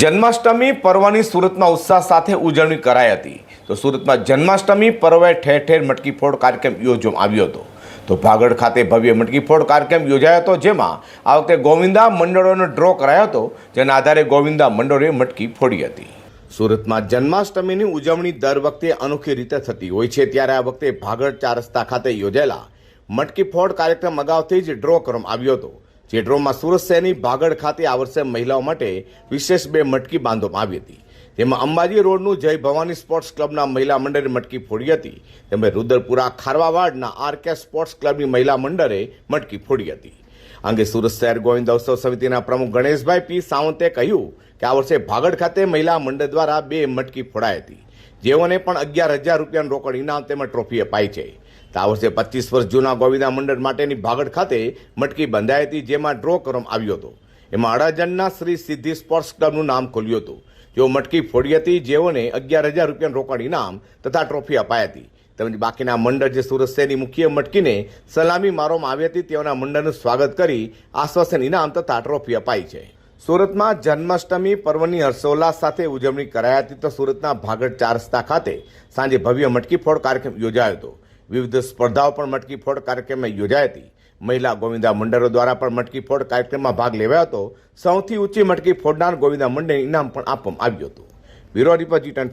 જન્માષ્ટમી પર્વની સુરતમાં ઉત્સાહ સાથે ઉજવણી કરાઈ હતી. તો સુરતમાં જન્માષ્ટમી પર્વે ઠેર ઠેર મટકીફોડ કાર્યક્રમ યોજવામાં આવ્યો હતો. તો ભાગડ ખાતે ભવ્ય મટકીફોડ કાર્યક્રમ યોજાયો હતો, જેમાં આ વખતે ગોવિંદા મંડળોનો ડ્રો કરાયો હતો, જેના આધારે ગોવિંદા મંડળોએ મટકી ફોડી હતી. સુરતમાં જન્માષ્ટમીની ઉજવણી દર વખતે અનોખી રીતે થતી હોય છે. ત્યારે આ વખતે ભાગડ ચાર રસ્તા ખાતે યોજાયેલા મટકી ફોડ કાર્યક્રમ અગાઉથી જ ડ્રો કરવામાં આવ્યો હતો. જે ડ્રોમાં સુરત શહેરની ભાગડ ખાતે આ વર્ષે મહિલાઓ માટે વિશેષ બે મટકી બાંધવામાં આવી હતી. તેમાં અંબાજી રોડનું જય ભવાની સ્પોર્ટ્સ ક્લબના મહિલા મંડળે મટકી ફોડી હતી. તેમજ રુદરપુરા ખારવાવાડના આર કે સ્પોર્ટ્સ ક્લબની મહિલા મંડળે મટકી ફોડી હતી. અંગે સુરત શહેર ગોવિંદ ઉત્સવ સમિતિના પ્રમુખ ગણેશભાઈ પી સાવંતે કહ્યું કે આ વર્ષે ભાગડ ખાતે મહિલા મંડળ દ્વારા બે મટકી ફોડાઈ હતી. જેઓને પણ અગિયાર હજાર રૂપિયાનું રોકડ ઇનામ તેમજ ટ્રોફી અપાઈ છે. આ વર્ષે પચીસ વર્ષ જૂના ગોવિંદા મંડળ માટેની ભાગડ ખાતે મટકી બંધાઈ હતી, જેમાં ડ્રો કરવામાં આવ્યો હતો. એમાં અડાજણના શ્રી સિદ્ધિ સ્પોર્ટ્સ ક્લબનું નામ ખોલ્યું હતું. જેઓ મટકી ફોડી હતી, જેઓને અગિયાર હજાર રૂપિયાનું રોકડ ઇનામ તથા ટ્રોફી અપાઈ હતી. તેમજ બાકીના મંડળ જે સુરત શહેરની મુખ્ય મટકીને સલામી મારવામાં આવી હતી, તેઓના મંડળનું સ્વાગત કરી આશ્વાસન ઇનામ તથા ટ્રોફી અપાઈ છે. સુરતમાં જન્માષ્ટમી પર્વની હર્ષોલ્લાસ સાથે ઉજવણી કરાઈ હતી તો સુરતના ભાગડ ચાર રસ્તા ખાતે સાંજે ભવ્ય મટકી ફોડ કાર્યક્રમ યોજાયો હતો. વિવિધ સ્પર્ધાઓ પણ મટકી ફોડ કાર્યક્રમમાં યોજાઈ હતી. મહિલા ગોવિંદા મંડળો દ્વારા પણ મટકી ફોડ કાર્યક્રમમાં ભાગ લેવાયો હતો. સૌથી ઊંચી મટકી ફોડનાર ગોવિંદા મંડળને ઇનામ પણ આપવામાં આવ્યું હતું. બ્યુરો રિપોર્ટ જી ટેન